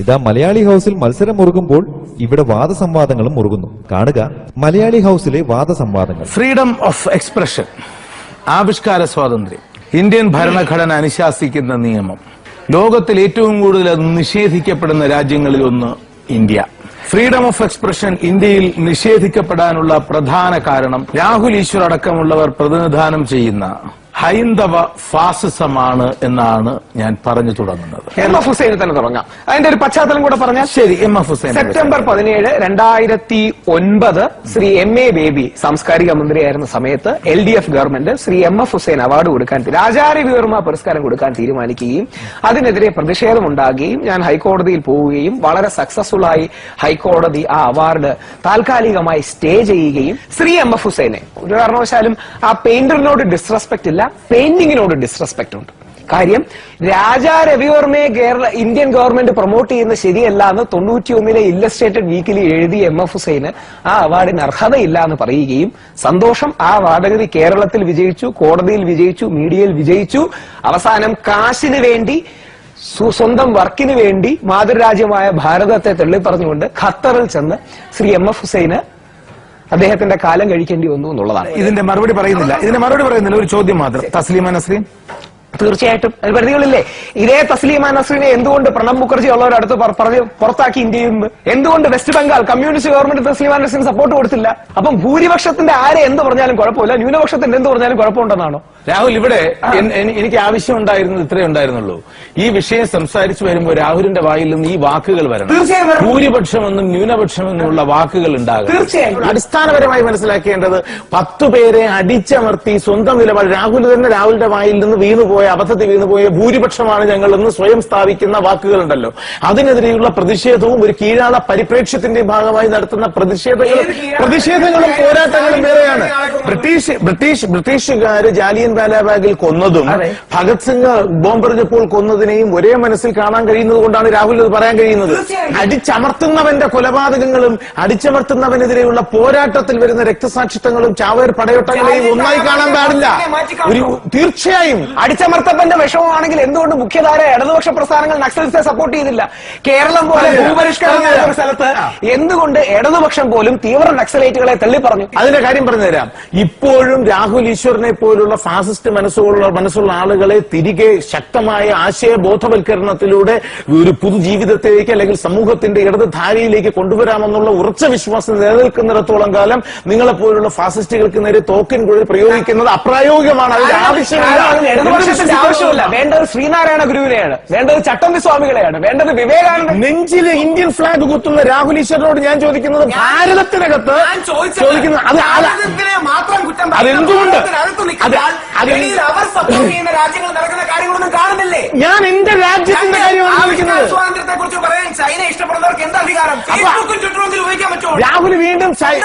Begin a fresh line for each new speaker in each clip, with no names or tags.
ഇതാ മലയാളി ഹൗസിൽ മത്സരം മുറുകുമ്പോൾ ഇവിടെ വാദസംവാദങ്ങളും മുറുകുന്നു. കാണുക മലയാളി ഹൗസിലെ വാദസംവാദങ്ങൾ.
ഫ്രീഡം ഓഫ് എക്സ്പ്രഷൻ ആവിഷ്കാര സ്വാതന്ത്ര്യം. ഇന്ത്യൻ ഭരണഘടന അനുശാസിക്കുന്ന നിയമം. ലോകത്തിൽ ഏറ്റവും കൂടുതൽ അത് നിഷേധിക്കപ്പെടുന്ന രാജ്യങ്ങളിൽ ഒന്ന് ഇന്ത്യ. ഫ്രീഡം ഓഫ് എക്സ്പ്രഷൻ ഇന്ത്യയിൽ നിഷേധിക്കപ്പെടാനുള്ള പ്രധാന കാരണം രാഹുൽ ഈശ്വർ അടക്കമുള്ളവർ പ്രതിനിധാനം ചെയ്യുന്ന ഹൈന്ദവ ഫാസിസമാണ് എന്നാണ് ഞാൻ പറഞ്ഞു തുടങ്ങുന്നത്.
എം എഫ് ഹുസൈനെ തന്നെ തുടങ്ങാം. അതിന്റെ ഒരു പശ്ചാത്തലം കൂടെ പറഞ്ഞാൽ
ശരി എം എഫ് ഹുസൈൻ
സെപ്റ്റംബർ പതിനേഴ് രണ്ടായിരത്തി ഒൻപത് ശ്രീ എം എ ബേബി സാംസ്കാരിക മന്ത്രിയായിരുന്ന സമയത്ത് L D F government Shri M F Hussain award കൊടുക്കാൻ രാജാരി വിവർമ്മ പുരസ്കാരം കൊടുക്കാൻ തീരുമാനിക്കുകയും അതിനെതിരെ പ്രതിഷേധമുണ്ടാകുകയും ഞാൻ ഹൈക്കോടതിയിൽ പോവുകയും വളരെ സക്സസ്ഫുൾ ആയി ഹൈക്കോടതി ആ അവാർഡ് താൽക്കാലികമായി സ്റ്റേ ചെയ്യുകയും ശ്രീ എം എഫ് ഹുസൈനെ ഒരു കാരണവശാലും ആ പെയിന്ററിനോട് ഡിസ്റെസ്പെക്ട് ഇല്ല പെയിന്റിങ്ങിനോട് ഡിസ്റെസ്പെക്ട് ഉണ്ട്. കാര്യം രാജാ രവിവർമ്മയെ കേരള ഇന്ത്യൻ ഗവൺമെന്റ് പ്രൊമോട്ട് ചെയ്യുന്ന ശരിയല്ല എന്ന് തൊണ്ണൂറ്റി ഒന്നിലെ ഇല്ലസ്ട്രേറ്റഡ് വീക്കിലി എഴുതിയ എം എഫ് ഹുസൈന് ആ അവാർഡിന് അർഹതയില്ല എന്ന് പറയുകയും സന്തോഷം ആ വാദഗതി കേരളത്തിൽ വിജയിച്ചു കോടതിയിൽ വിജയിച്ചു മീഡിയയിൽ വിജയിച്ചു. അവസാനം കാശിന് വേണ്ടി സ്വന്തം വർക്കിന് വേണ്ടി മാതൃരാജ്യമായ ഭാരതത്തെ തള്ളിപ്പറഞ്ഞുകൊണ്ട് ഖത്തറിൽ ചെന്ന് ശ്രീ എം എഫ് ഹുസൈന് അദ്ദേഹത്തിന്റെ കാലം കഴിക്കേണ്ടി വന്നു എന്നുള്ളതാണ്.
ഇതിന്റെ മറുപടി പറയുന്നില്ല. ഇതിന്റെ മറുപടി പറയുന്നില്ല. ഒരു ചോദ്യം മാത്രം. തസ്ലീമ നസ്രീൻ?
തീർച്ചയായിട്ടും പരിധികളില്ലേ ഇതേ തസ്ലീമ നസ്രീനെ എന്തുകൊണ്ട് പ്രണബ് മുഖർജി ഉള്ളവരടുത്ത് പറഞ്ഞു പറഞ്ഞ് പുറത്താക്കി ഇന്ത്യയിൽ നിന്ന് എന്തുകൊണ്ട് West Bengal communist government Taslima നസ്രീന് support കൊടുത്തില്ല? അപ്പം ഭൂരിപക്ഷത്തിന്റെ ആരെ എന്ത് പറഞ്ഞാലും കുഴപ്പമില്ല. ന്യൂനപക്ഷത്തിന്റെ എന്ത് പറഞ്ഞാലും കുഴപ്പമുണ്ടെന്നാണോ?
രാഹുൽ ഇവിടെ എനിക്ക് ആവശ്യം ഉണ്ടായിരുന്നത് ഇത്രേ ഉണ്ടായിരുന്നുള്ളൂ. ഈ വിഷയം സംസാരിച്ചു വരുമ്പോൾ രാഹുലിന്റെ വായിൽ നിന്ന് ഈ വാക്കുകൾ വരണം. ഭൂരിപക്ഷമെന്നും ന്യൂനപക്ഷമെന്നുമുള്ള വാക്കുകൾ ഉണ്ടാകും. അടിസ്ഥാനപരമായി മനസ്സിലാക്കേണ്ടത് പത്തു പേരെ അടിച്ചമർത്തി സ്വന്തം നിലപാട്. രാഹുൽ തന്നെ രാഹുലിന്റെ വായിൽ നിന്ന് വീണുപോയ അബദ്ധത്തിൽ വീണുപോയ ഭൂരിപക്ഷമാണ് ഞങ്ങളെന്ന് സ്വയം സ്ഥാപിക്കുന്ന വാക്കുകളുണ്ടല്ലോ. അതിനെതിരെയുള്ള പ്രതിഷേധവും ഒരു കീഴാള പരിപ്രേക്ഷ്യത്തിന്റെ ഭാഗമായി നടത്തുന്ന പ്രതിഷേധങ്ങളും പ്രതിഷേധങ്ങളും പോരാട്ടങ്ങളും വേറെയാണ്. ബ്രിട്ടീഷ് ബ്രിട്ടീഷ് ബ്രിട്ടീഷുകാര് ജാലിയൻ വാലാബാഗിൽ കൊന്നതും ഭഗത് സിംഗ് ബോംബെറിഞ്ഞപ്പോൾ കൊന്നതിനെയും ഒരേ മനസ്സിൽ കാണാൻ കഴിയുന്നത് കൊണ്ടാണ് രാഹുൽ ഇത് പറയാൻ കഴിയുന്നത്. അടിച്ചമർത്തുന്നവന്റെ കൊലപാതകങ്ങളും അടിച്ചമർത്തുന്നവനെതിരെയുള്ള പോരാട്ടത്തിൽ വരുന്ന രക്തസാക്ഷിത്വങ്ങളും ചാവേർ പടയോട്ടങ്ങളെയും ഒന്നായി കാണാൻ പാടില്ല. ഒരു തീർച്ചയായും
അടിച്ചമർത്തപ്പന്റെ വിഷമമാണെങ്കിൽ എന്തുകൊണ്ട് മുഖ്യധാര ഇടതുപക്ഷ പ്രസ്ഥാനങ്ങൾ നക്സലിസ്റ്റെ സപ്പോർട്ട് ചെയ്തില്ല? കേരളം പോലെ. ഭൂപരിഷ്കരണം സ്ഥലത്ത് എന്തുകൊണ്ട് ഇടതുപക്ഷം പോലും തീവ്ര നക്സലേറ്റുകളെ തള്ളി പറഞ്ഞു
അതിന്റെ കാര്യം പറഞ്ഞുതരാം. ഇപ്പോഴും രാഹുൽ ഈശ്വറിനെ പോലുള്ള ഫാസിസ്റ്റ് മനസ്സുള്ള മനസ്സുള്ള ആളുകളെ തിരികെ ശക്തമായ ആശയ ബോധവൽക്കരണത്തിലൂടെ ഒരു പുതുജീവിതത്തിലേക്ക് അല്ലെങ്കിൽ സമൂഹത്തിന്റെ ഇടത് ധാരയിലേക്ക് കൊണ്ടുവരാമെന്നുള്ള ഉറച്ച വിശ്വാസം നിലനിൽക്കുന്നിടത്തോളം കാലം നിങ്ങളെ പോലുള്ള ഫാസിസ്റ്റുകൾക്ക് നേരെ തോക്കിൻ കുഴൽ പ്രയോഗിക്കുന്നത് അപ്രായോഗികമാണ്. അതിന്റെ ആവശ്യമില്ല.
ആവശ്യമില്ല. വേണ്ടത് ശ്രീനാരായണ ഗുരുവിനെയാണ്. വേണ്ടത് ചട്ടമ്പി സ്വാമികളെയാണ്. വേണ്ടത് വിവേകാനന്ദ
നെഞ്ചിൽ ഇന്ത്യൻ ഫ്ലാഗ് കുത്തുന്ന രാഹുൽ ഈശ്വരനോട് ഞാൻ ചോദിക്കുന്നത് ഭാരതത്തിനകത്ത് ചോദിക്കുന്നത് അത് അതെന്തുകൊണ്ട്? അത്
വെളിയിൽ അവർ സപ്പോർട്ട് ചെയ്യുന്ന രാജ്യങ്ങൾ നടക്കുന്ന കാര്യങ്ങളൊന്നും കാണുന്നില്ലേ?
ഞാൻ എന്റെ രാജ്യത്തിന്റെ കാര്യമാണ്
സ്വാതന്ത്ര്യത്തെ കുറിച്ച് പറയാൻ ചൈന ഇഷ്ടപ്പെടുന്നവർക്ക് എന്ത് അധികാരം? ഫേസ്ബുക്കും ട്വിറ്ററും ഉപയോഗിക്കാൻ പറ്റുമോ?
രാഹുൽ വീണ്ടും ചൈ-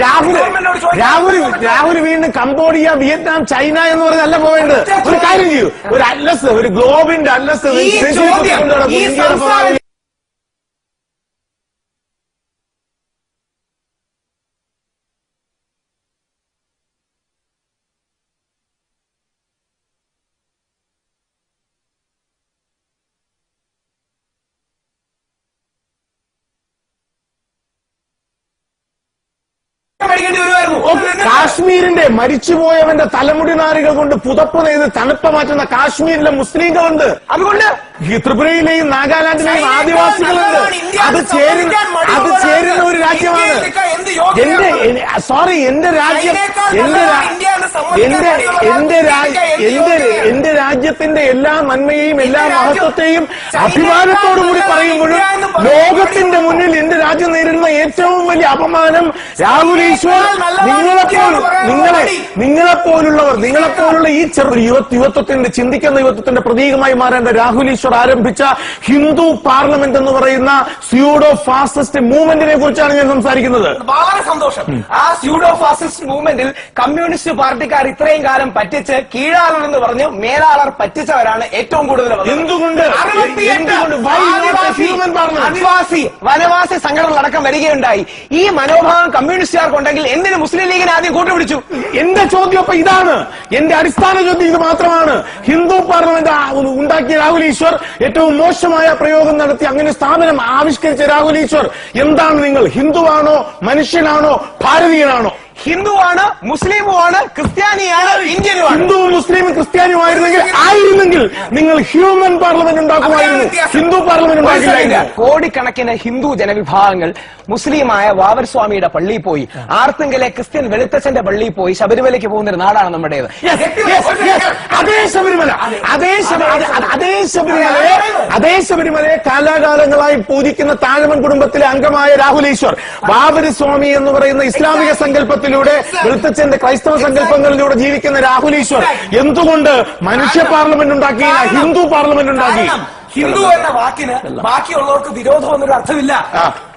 രാഹുൽ
ഗവൺമെന്റിനോട് ചോദിക്കാൻ
രാഹുൽ
പറ്റുമോ?
രാഹുൽ വീണ്ടും കംബോഡിയ വിയറ്റ്നാം ചൈന എന്ന് പറഞ്ഞല്ല പോവേണ്ടത്. ഒരു കാര്യം ചെയ്യൂ. ഒരു അല്ലസ് ഒരു ഗ്ലോബിന്റെ അല്ലസ്
ഈ ചോദ്യം ഈ സംസ്ഥാനം
കാശ്മീരിന്റെ മരിച്ചുപോയവന്റെ തലമുടി നാരുകൾ കൊണ്ട് പുതപ്പ് നെയ്ത് തണുപ്പ് മാറ്റുന്ന കാശ്മീരിലെ മുസ്ലിങ്ങളുണ്ട്
അതുകൊണ്ട്
ഈ ത്രിപുരയിലെയും നാഗാലാൻഡിലെയും ആദിവാസികളുണ്ട്. അത് ചേരുന്ന അത് ചേരുന്ന ഒരു രാജ്യമാണ് എന്റെ സോറി എന്റെ രാജ്യം എന്റെ എന്റെ എന്റെ എന്റെ എന്റെ രാജ്യത്തിന്റെ എല്ലാ നന്മയെയും എല്ലാ മഹത്വത്തെയും അഭിമാനത്തോടുകൂടി പറയുമ്പോഴും ലോകത്തിന്റെ മുന്നിൽ എന്റെ രാജ്യം നേരിടുന്ന ഏറ്റവും വലിയ അപമാനം രാഹുൽ ഈശ്വർ നിങ്ങളെപ്പോലും നിങ്ങളെ നിങ്ങളെപ്പോലുള്ളവർ നിങ്ങളെപ്പോലുള്ള ഈ ചെറു യുവ യുവത്വത്തിന്റെ ചിന്തിക്കുന്ന യുവത്വത്തിന്റെ പ്രതീകമായി മാറേണ്ട രാഹുൽ ഈശ്വർ ആരംഭിച്ച ഹിന്ദു പാർലമെന്റ് എന്ന് പറയുന്ന സ്യൂഡോ ഫാസിസ്റ്റ് മൂവ്മെന്റിനെ കുറിച്ചാണ് ഞാൻ സംസാരിക്കുന്നത്.
സന്തോഷം. ആ സ്യൂഡോ ഫാസിസ്റ്റ് മൂവ്മെന്റിൽ കമ്മ്യൂണിസ്റ്റ് പാർട്ടിക്കാർ ഇത്രയും കാലം പറ്റിച്ച് കീഴാളർ എന്ന് പറഞ്ഞ് മേലാളർ പറ്റിച്ചവരാണ് ഏറ്റവും കൂടുതൽ.
എന്തുകൊണ്ട്?
അനിവാസി
വനവാസി Why
അടക്കം വരികയുണ്ടായി. ഈ മനോഭാവം കമ്മ്യൂണിസ്റ്റുകാർക്കുണ്ടെങ്കിൽ എന്തിന് മുസ്ലിം ലീഗിനെ ആദ്യം കൂട്ടുപിടിച്ചു?
എന്റെ ചോദ്യം അപ്പൊ ഇതാണ്. എന്റെ അടിസ്ഥാന ചോദ്യം ഇത് മാത്രമാണ്. ഹിന്ദു പാർലമെന്റ് ഉണ്ടാക്കിയ രാഹുൽ ഈശ്വർ ഏറ്റവും മോശമായ പ്രയോഗം നടത്തി അങ്ങനെ സ്ഥാപനം ആവിഷ്കരിച്ച രാഹുൽ ഈശ്വർ. എന്താണ് നിങ്ങൾ? ഹിന്ദുവാണോ? മനുഷ്യനാണോ? நானோ பாரதியனானோ.
ഹിന്ദുവാണ് മുസ്ലിമുമാണ് ക്രിസ്ത്യാനിയാണ് ഇന്ത്യനുമാണ്.
ഹിന്ദുവും മുസ്ലിമും ക്രിസ്ത്യാനിയുമായിരുന്നെങ്കിൽ ആയിരുന്നെങ്കിൽ ആയിരുന്നെങ്കിൽ നിങ്ങൾ ഹ്യൂമൻ പാർലമെന്റ് ഉണ്ടാക്കുമായിരുന്നു. ഹിന്ദു പാർലമെന്റ് ഉണ്ടാക്കില്ലായിരുന്നു.
കോടിക്കണക്കിന് ഹിന്ദു ജനവിഭാഗങ്ങൾ മുസ്ലിമായ വാവർ സ്വാമിയുടെ പള്ളിയിൽ പോയി. ആർത്തിങ്കലെ ക്രിസ്ത്യൻ വെളുത്തച്ഛന്റെ പള്ളിയിൽ പോയി ശബരിമലയ്ക്ക് പോകുന്ന ഒരു നാടാണ് നമ്മുടേത്.
അതേ ശബരിമല അതേ. അത്- ശബരിമലയെ അതേ ശബരിമലയെ കാലാകാലങ്ങളായി പൂജിക്കുന്ന താഴമൻ കുടുംബത്തിലെ അംഗമായ രാഹുൽ ഈശ്വർ ബാബരി സ്വാമി എന്ന് പറയുന്ന ഇസ്ലാമിക സങ്കല്പത്തിലൂടെ വെളുത്തച്ഛന്റെ ക്രൈസ്തവ സങ്കല്പങ്ങളിലൂടെ ജീവിക്കുന്ന രാഹുൽ ഈശ്വർ എന്തുകൊണ്ട് മനുഷ്യ പാർലമെന്റ് ഉണ്ടാക്കിയില്ല ഹിന്ദു പാർലമെന്റ് ഉണ്ടാക്കി?
ഹിന്ദു എന്ന വാക്കിന് ബാക്കിയുള്ളവർക്ക് വിരോധം എന്നൊരു
അർത്ഥമില്ല.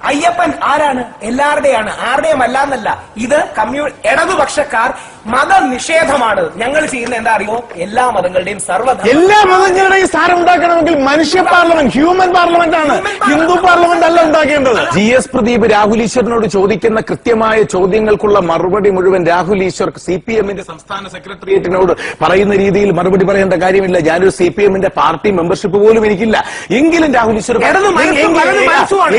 അയ്യപ്പൻ ആരാണ്? എല്ലാവരുടെയാണ് ആരുടെയും അല്ലാന്നല്ല ഇത് കമ്മ്യൂ ഇടതുപക്ഷക്കാർ മതനിഷേധമാണ്. ഞങ്ങൾ ചെയ്യുന്ന എന്താ അറിയോ എല്ലാ മതങ്ങളുടെയും സർവ
എല്ലാ മതങ്ങളുടെയും സ്ഥാനം ഉണ്ടാക്കണമെങ്കിൽ മനുഷ്യ പാർലമെന്റ് ഹ്യൂമൻ പാർലമെന്റ് ആണ്. ഹിന്ദു പാർലമെന്റ് അല്ല ഉണ്ടാക്കേണ്ടത്.
ജി എസ് പ്രദീപ് രാഹുൽ ഈശ്വറിനോട് ചോദിക്കുന്ന കൃത്യമായ ചോദ്യങ്ങൾക്കുള്ള മറുപടി മുഴുവൻ രാഹുൽ ഈശ്വർ സി പി എമ്മിന്റെ സംസ്ഥാന സെക്രട്ടേറിയറ്റിനോട് പറയുന്ന രീതിയിൽ മറുപടി പറയേണ്ട കാര്യമില്ല. ഞാനൊരു സി പി എമ്മിന്റെ പാർട്ടി മെമ്പർഷിപ്പ് പോലും എനിക്കില്ല. എങ്കിലും രാഹുൽ ഈശ്വർ.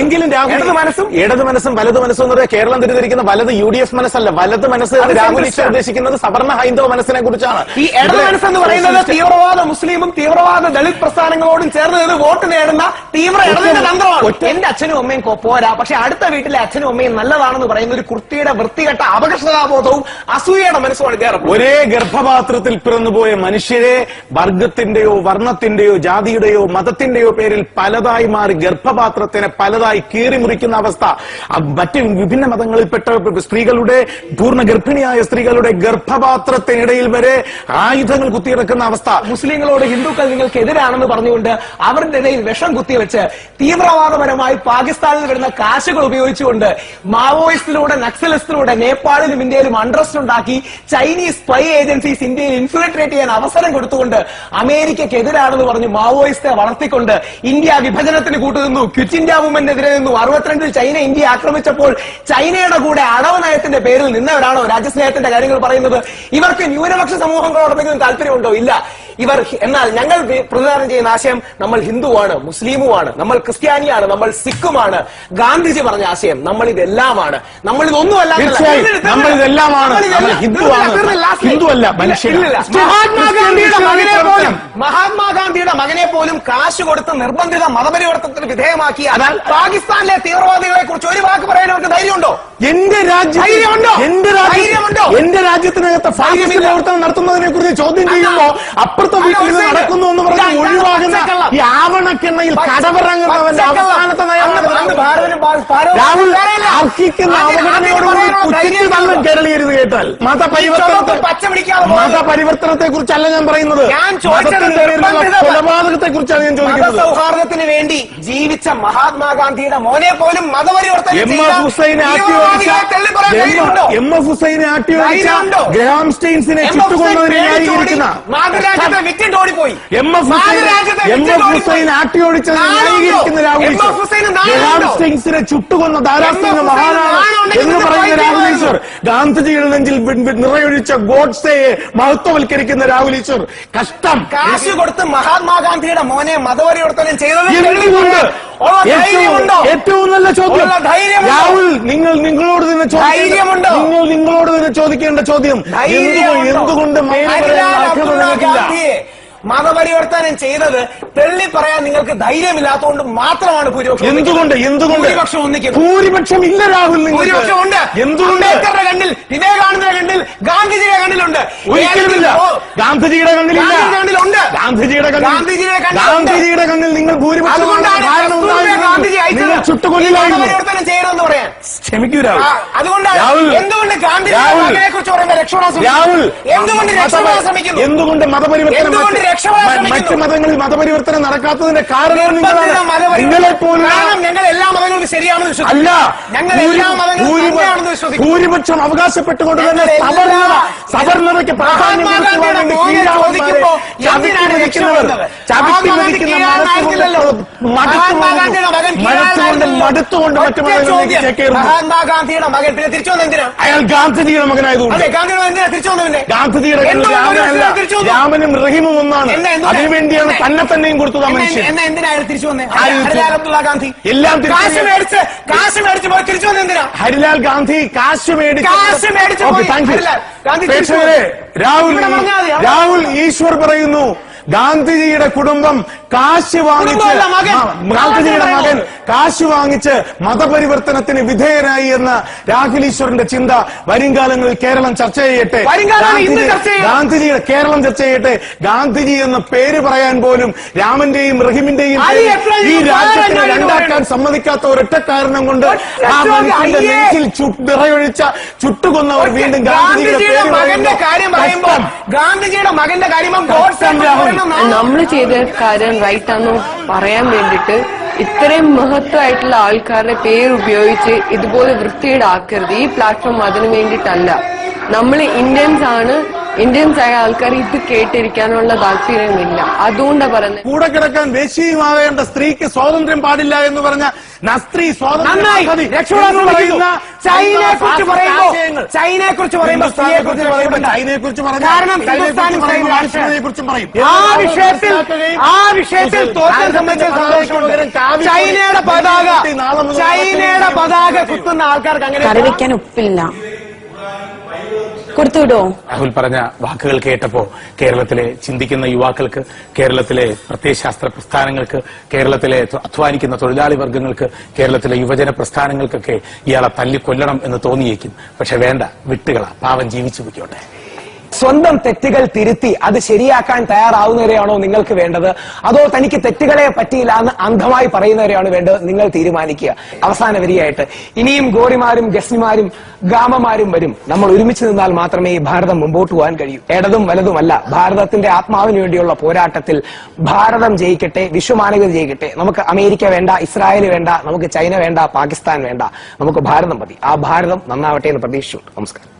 എങ്കിലും രാഹുൽ
ഇടത് മനസ്സും
ഇടത് മനസ്സും വലത് മനസ്സും എന്ന് പറയുന്നത് കേരളം തിരിതിരിക്കുന്ന വലത് യു ഡി എഫ് മനസ്സല്ല. വലത് മനസ്സ് എന്ന് രാഹുൽ ഈശ്വർ ഉദ്ദേശിക്കുന്നത് സവർണ ഹൈന്ദവ മനസ്സിനെ കുറിച്ചാണ്.
ഈ ഇടത് മനസ്സെന്ന് പറയുന്നത് തീവ്രവാദ മുസ്ലിമും തീവ്രവാദ ദളിത് പ്രസ്ഥാനങ്ങളോടും ചേർന്ന് നിന്ന് വോട്ട് നേടുന്ന തീവ്ര ഇടതിന്റെ തന്ത്രമാണ്. എന്റെ അച്ഛനും അമ്മയും പോരാ. പക്ഷെ അടുത്ത വീട്ടിലെ അച്ഛനും അമ്മയും നല്ലതാണെന്ന് പറയുന്ന ഒരു കുർത്തിയുടെ വൃത്തികെട്ട അപകർഷതാബോധവും അസൂയയുടെ മനസ്സുമാണ് കേരളം.
ഒരേ ഗർഭപാത്രത്തിൽ പിറന്നുപോയ മനുഷ്യരെ വർഗത്തിന്റെയോ വർണത്തിന്റെയോ ജാതിയുടെയോ മതത്തിന്റെയോ പേരിൽ പലതായി മാറി ഗർഭപാത്രത്തിനെ പലതായി കീറിമുറിക്കുന്ന അവസ്ഥ. മറ്റ് വിഭിന്ന മതങ്ങളിൽപ്പെട്ട സ്ത്രീകളുടെ പൂർണ ഗർഭിണിയായ സ്ത്രീകളുടെ ഗർഭപാത്രത്തിനിടയിൽ വരെ ആയുധങ്ങൾ കുത്തിയിറക്കുന്ന അവസ്ഥ.
മുസ്ലിങ്ങളോട് ഹിന്ദുക്കൾ നിങ്ങൾക്ക് എതിരാണെന്ന് പറഞ്ഞുകൊണ്ട് അവരുടെ ഇടയിൽ വിഷം കുത്തിവെച്ച് തീവ്രവാദപരമായി പാകിസ്ഥാനിൽ വരുന്ന കാശുകൾ ഉപയോഗിച്ചുകൊണ്ട് മാവോയിസ്റ്റിലൂടെ നക്സലിസ്റ്റിലൂടെ നേപ്പാളിലും ഇന്ത്യയിലും അൺട്രസ്റ്റ് ഉണ്ടാക്കി ചൈനീസ് സ്പൈ ഏജൻസീസ് ഇന്ത്യയിൽ ഇൻഫിൽട്രേറ്റ് ചെയ്യാൻ അവസരം കൊടുത്തുകൊണ്ട് അമേരിക്കയ്ക്ക് എതിരാണെന്ന് പറഞ്ഞ് മാവോയിസ്റ്റെ വളർത്തിക്കൊണ്ട് ഇന്ത്യ വിഭജനത്തിന് കൂട്ടുനിന്നു. ക്വിറ്റ് ഇന്ത്യ മൂവ്മെന്റിനെതിരെ നിന്നു. അറുപത്തിരണ്ടിൽ ചൈന ഇന്ത്യ ആക്രമിച്ചപ്പോൾ ചൈനയുടെ കൂടെ അടവ് നയത്തിന്റെ പേരിൽ നിന്നവരാണോ രാജ്യസ്നേഹത്തിന്റെ കാര്യങ്ങൾ പറയുന്നത്? ഇവർക്ക് ന്യൂനപക്ഷ സമൂഹങ്ങളോടൊപ്പം താല്പര്യമുണ്ടോ? ഇല്ല. ഇവർ എന്നാൽ ഞങ്ങൾ പ്രതിദാനം ചെയ്യുന്ന ആശയം നമ്മൾ ഹിന്ദുവാണ് മുസ്ലിമുമാണ് നമ്മൾ ക്രിസ്ത്യാനിയാണ് നമ്മൾ സിഖുമാണ്. ഗാന്ധിജി പറഞ്ഞ ആശയം നമ്മൾ ഇതെല്ലാമാണ് നമ്മൾ ഇതൊന്നുമല്ല
നമ്മൾ ഇതെല്ലാമാണ്.
മഹാത്മാഗാന്ധിയുടെ മകനെ പോലും മഹാത്മാഗാന്ധിയുടെ മകനെ പോലും കാശ് കൊടുത്ത് നിർബന്ധിത മതപരിവർത്തനത്തിന് വിധേയമാക്കിയ പാകിസ്ഥാനിലെ തീവ്രവാദികളെ കുറിച്ച് ഒരു വാക്ക് പറയാൻ അവർക്ക് ധൈര്യമുണ്ടോ?
എന്റെ രാജ്യം
ധൈര്യമുണ്ടോ?
എന്റെ രാജ്യത്തിനകത്ത് ഫാസിസ്റ്റ് പ്രവർത്തനം നടത്തുന്നതിനെ കുറിച്ച് ചോദ്യം ചെയ്യുമ്പോ അപ്പുറത്തെ വീട്ടിൽ നടക്കുന്നു എന്ന് പറഞ്ഞ് ഒഴിവാകുന്ന ഈ ആവണക്കെണ്ണയിൽ കടവിറങ്ങുന്നവന്റെ. അവസാനത്തെ രാഹുൽ. അർഹിക്കുന്ന അവഗണനയോടുകൂടി കേരളീയരുത് കേട്ടാൽ. മതപരിവർത്തനത്തെ കുറിച്ചല്ല ഞാൻ പറയുന്നത്. കൊലപാതകത്തെ കുറിച്ചാണ് ഞാൻ ചോദിക്കുന്നത്.
സൗഹാർദ്ദത്തിന് വേണ്ടി ജീവിച്ച മഹാത്മാഗാന്ധിയുടെ മോനെ പോലും മതപരിവർത്തനം
എം എസ് ഹുസൈനെ
ആട്ടിയോടിച്ച ഗ്രഹാം?
എം എസ് ഹുസൈനെ? സ്റ്റെയിൻസിനെ ചുട്ടുകൊണ്ടതിനെ ന്യായീകരിക്കുന്ന
ഓടിപ്പോയി
M S Hussain M
S
Hussain ആട്ടിയോടിച്ചതിനെ
നാണമുണ്ടോ?
ന്യായീകരിക്കുന്ന രാഹുൽ സിംഗ്സിനെ ചുട്ടുകൊന്ന ദാരാസിംഗ മഹാനാണ് എന്ന് പറയുന്ന രാഹുൽ. ഈശ്വർ. ഗാന്ധിജിയുടെ നെഞ്ചിൽ നിറയൊഴിച്ച ഗോഡ്സയെ മഹത്വവൽക്കരിക്കുന്ന രാഹുൽ ഈശ്വർ. കഷ്ടം.
കാശ് കൊടുത്ത് മഹാത്മാഗാന്ധിയുടെ മോനെ മതപരിവർത്തനം ചെയ്തത്
എന്തുകൊണ്ട്? ഏറ്റവും നല്ല ചോദ്യം. രാഹുൽ നിങ്ങൾ നിങ്ങളോട് തന്നെ
ധൈര്യമുണ്ടോ?
നിങ്ങൾ നിങ്ങളോട് തന്നെ ചോദിക്കേണ്ട ചോദ്യം. എന്തുകൊണ്ട് മേലെ പറയാൻ
ഹരിലാൽ മതപരിവർത്തനം ചെയ്തത് തെള്ളി പറയാൻ നിങ്ങൾക്ക് ധൈര്യമില്ലാത്തതുകൊണ്ട് മാത്രമാണ് ഭൂരിപക്ഷം
എന്തുകൊണ്ട്? എന്തുകൊണ്ട്?
ഭൂരിപക്ഷം ഒന്നിക്കുന്നു
ഭൂരിപക്ഷം ഇല്ല രാഹുൽ
ഭൂരിപക്ഷം ഉണ്ട്.
എന്തുകൊണ്ട്?
അംബേദ്കറുടെ കണ്ണിൽ വിവേകാനന്ദന്റെ കണ്ണിൽ ഗാന്ധിജിയുടെ കണ്ണിലുണ്ട്.
ഒരിക്കലുമില്ല. ഗാന്ധിജിയുടെ കണ്ണിലില്ല.
കണ്ണിലുണ്ട്.
ഗാന്ധിജിയുടെ
ഗാന്ധിജിയുടെ.
ഗാന്ധിജിയുടെ കണ്ണിൽ നിങ്ങൾ ഭൂരിപക്ഷം
അതുകൊണ്ടാണ് ഗാന്ധിജി അയച്ചത്.
നിങ്ങൾ
ചെയ്യണമെന്ന് പറയാൻ.
ക്ഷമിക്കൂ രാഹുൽ
അതുകൊണ്ടാണ്
രാഹുൽ
എന്തുകൊണ്ട്
മതപരിവർത്തനം മറ്റ് മതങ്ങളിൽ മതപരിവർത്തനം നടക്കാത്തതിന്റെ കാരണം നിങ്ങളാണ്. നിങ്ങളെ പോലുള്ള
ഞങ്ങൾ എല്ലാ മതങ്ങളും ശരിയാണെന്ന്
അല്ല
ഞങ്ങൾ എല്ലാ മതങ്ങളും
ഭൂരിപക്ഷം അവകാശപ്പെട്ടുകൊണ്ട് തന്നെ സവർണത സവർണതയ്ക്ക് പ്രാധാന്യം കൊടുക്കുവാൻ വേണ്ടി
മോനെ
ചവിട്ടി
എന്തിനാണ്
ചവിട്ടി
മഹാത്മാഗാന്ധി
മെതിക്കുന്ന മടുത്തുകൊണ്ട് മറ്റു മതങ്ങളിലേക്ക്
ചോദ്യം. മകൻ. പിന്നെ തിരിച്ചു വന്ന എന്തിനാ?
അയാൾ ഗാന്ധിജിയുടെ മകനായതുകൊണ്ട്.
അതെ ഗാന്ധിയുടെ മകൻ എന്തിനാ തിരിച്ചു വന്നു പിന്നെ?
ഗാന്ധിജിയുടെ
എന്തുകൊണ്ട് ഒരു
രാമനല്ല
വർഷം തിരിച്ചു വന്നു?
രാമനും റഹീമും ഒന്നാണ്. അതിനുവേണ്ടിയാണ് തന്നെ തന്നെയും കൊടുത്തത് മനുഷ്യൻ.
എന്നെ എന്തിനാ അയാൾ തിരിച്ചു വന്നേ?
ആര്
അബ്ദുള്ള ഗാന്ധി.
എല്ലാം തിരിച്ചു
കാശ് മേടിച്ച് കാശ് മേടിച്ച് പോയി തിരിച്ചു വന്ന എന്തിനാ?
ഹരിലാൽ ഗാന്ധി കാശ് മേടിച്ച്
കാശ് മേടിച്ച് പോയി.
Thank you.
ഗാന്ധി തിരിച്ചു
രാഹുൽ രാഹുൽ ഈശ്വർ പറയുന്നു ഗാന്ധിജിയുടെ കുടുംബം കാശ് വാങ്ങിച്ച് ഗാന്ധിജിയുടെ മകൻ. കാശ് വാങ്ങിച്ച് മതപരിവർത്തനത്തിന് വിധേയനായി എന്ന രാഹുൽ ഈശ്വറിന്റെ ചിന്ത വരും കാലങ്ങളിൽ കേരളം ചർച്ച ചെയ്യട്ടെ. ഗാന്ധിജിയുടെ കേരളം ചർച്ച ചെയ്യട്ടെ ഗാന്ധിജി എന്ന പേര് പറയാൻ പോലും രാമന്റെയും റഹീമിന്റെയും ഈ രാജ്യത്തിനെ രണ്ടാക്കാൻ സമ്മതിക്കാത്ത ഒരൊറ്റ കാരണം കൊണ്ട് ആ മനുഷ്യന്റെ. നെഞ്ചിൽ നിറയൊഴിച്ച വിറയൊഴിച്ച ചുട്ടുകൊന്നവർ വീണ്ടും ഗാന്ധിജിയുടെ പേര്
മകന്റെ കാര്യം
പറയുമ്പോൾ
ഗാന്ധിജിയുടെ മകന്റെ കാര്യം.
നമ്മൾ ചെയ്ത കാര്യം റൈറ്റ് ആണെന്ന് പറയാൻ വേണ്ടിയിട്ട് ഇത്രയും മഹത്വമായിട്ടുള്ള ആൾക്കാരുടെ പേര് ഉപയോഗിച്ച് ഇതുപോലെ വൃത്തിയുടെ ആക്കരുത് ഈ പ്ലാറ്റ്ഫോം അതിനു വേണ്ടിയിട്ടല്ല. നമ്മൾ ഇന്ത്യൻസ് ആണ് ഇന്ത്യൻസ് ആയ ആൾക്കാർ ഇത് കേട്ടിരിക്കാനുള്ള താല്പര്യമില്ല. അതുകൊണ്ടാ പറയുന്നത്
കൂടെ കിടക്കാൻ ദേശീയമാവേണ്ട സ്ത്രീക്ക് സ്വാതന്ത്ര്യം പാടില്ല എന്ന് പറഞ്ഞ നസ്ത്രീ
സ്വാതന്ത്ര്യം ചൈനയെ കുറിച്ച് പറയുമ്പോൾ ചൈനയെ കുറിച്ച് പറയുമ്പോൾ സ്ത്രീയെ കുറിച്ച് പറയുമ്പോൾ
ചൈനയെ കുറിച്ച്
കാരണം ഹിന്ദുസ്ഥാനും
ചൈനയെ കുറിച്ചും പറയും.
ആ വിഷയത്തിൽ ആ വിഷയത്തിൽ തോറ്റം സംബന്ധിച്ച സന്തോഷമുണ്ട്. ചൈനയുടെ പതാക ചൈനയുടെ പതാക കുത്തുന്ന ആൾക്കാർക്ക് അങ്ങനെ
വെക്കാൻ ഉപ്പില്ല കൊടുത്തുവിടോ?
രാഹുൽ പറഞ്ഞ വാക്കുകൾ കേട്ടപ്പോ കേരളത്തിലെ ചിന്തിക്കുന്ന യുവാക്കൾക്ക് കേരളത്തിലെ പ്രത്യയശാസ്ത്ര പ്രസ്ഥാനങ്ങൾക്ക് കേരളത്തിലെ അധ്വാനിക്കുന്ന തൊഴിലാളി വർഗങ്ങൾക്ക് കേരളത്തിലെ യുവജന പ്രസ്ഥാനങ്ങൾക്കൊക്കെ ഇയാളെ തല്ലിക്കൊല്ലണം എന്ന് തോന്നിയേക്കും. പക്ഷെ വേണ്ട വിട്ടുകള. പാവം ജീവിച്ചു പോയിക്കോട്ടെ.
സ്വന്തം തെറ്റുകൾ തിരുത്തി അത് ശരിയാക്കാൻ തയ്യാറാവുന്നവരെയാണോ നിങ്ങൾക്ക് വേണ്ടത്? അതോ തനിക്ക് തെറ്റുകളെ പറ്റിയില്ല എന്ന് അന്ധമായി പറയുന്നവരെയാണ് വേണ്ടത് നിങ്ങൾ തീരുമാനിക്കുക. അവസാന വരിയായിട്ട് ഇനിയും ഗോറിമാരും ഗസ്നിമാരും ഗാമമാരും വരും. നമ്മൾ ഒരുമിച്ച് നിന്നാൽ മാത്രമേ ഈ ഭാരതം മുമ്പോട്ട് പോകാൻ കഴിയൂ. ഇടതും വലതുമല്ല ഭാരതത്തിന്റെ ആത്മാവിന് വേണ്ടിയുള്ള പോരാട്ടത്തിൽ ഭാരതം ജയിക്കട്ടെ വിശ്വമാനവികത ജയിക്കട്ടെ. നമുക്ക് അമേരിക്ക വേണ്ട ഇസ്രായേൽ വേണ്ട നമുക്ക് ചൈന വേണ്ട പാകിസ്ഥാൻ വേണ്ട. നമുക്ക് ഭാരതം മതി. ആ ഭാരതം നന്നാവട്ടെ എന്ന് പ്രതീക്ഷിച്ചു നമസ്കാരം.